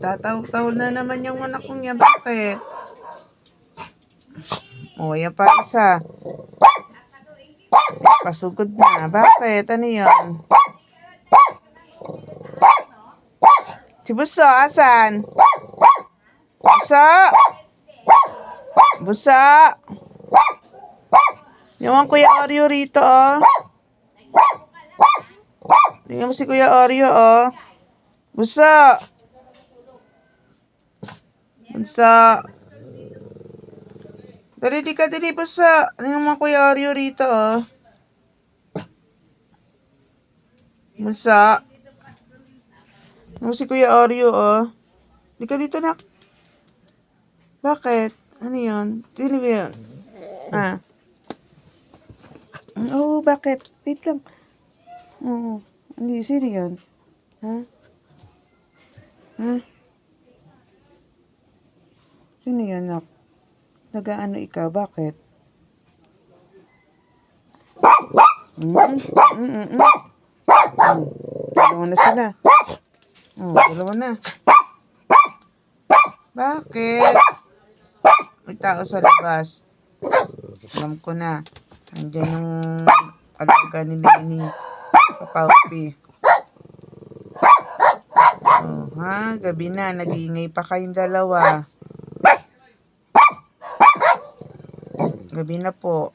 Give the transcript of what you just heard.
Nagtataw-taw na naman yung anak kong niya. Bakit? O, yan pa isa. Pasugod na. Bakit? Ano yun? Si Buso, asan? Buso! Buso! Yung Kuya Oreo rito, oh. Tingnan mo si Kuya Oreo, oh. Buso! Buso! Dali, ka, dali, Buso. Tingnan mo Kuya Oreo rito, oh. Buso! Tingnan mo si Kuya Oreo, oh. Di ka dito, nak. Bakit? Ano yun? Sino ba yun? Ah. Oo, oh, bakit? Wait lang. Oo. Hindi, sino yun? Ha? Ha? Sino yun, nak? Nagaano ikaw? Bakit? Mm. Mm, Dalawa na sila. Oh, dalawa na. Bakit? May tao sa labas. Alam ko na. Andiyan yung alaga ni Lenny. Papaupi. Oh, ha? Gabi na. Nag-iingay pa kayong dalawa. Gabi na po.